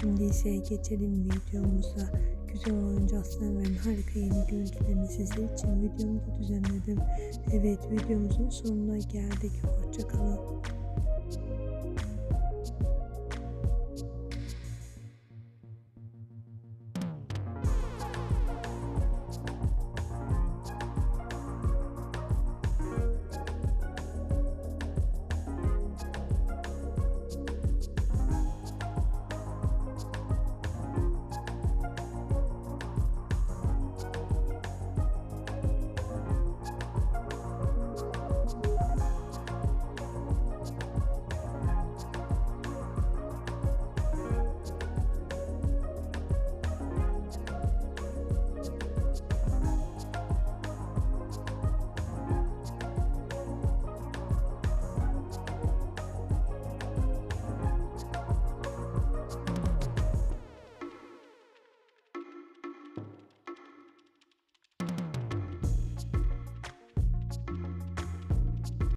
Şimdi ise geçelim videomuza. Güzel oyuncu Aslan Ver'in harika yeni görüntülerini sizler için videomda düzenledim. Evet videomuzun sonuna geldik. Hoşçakalın.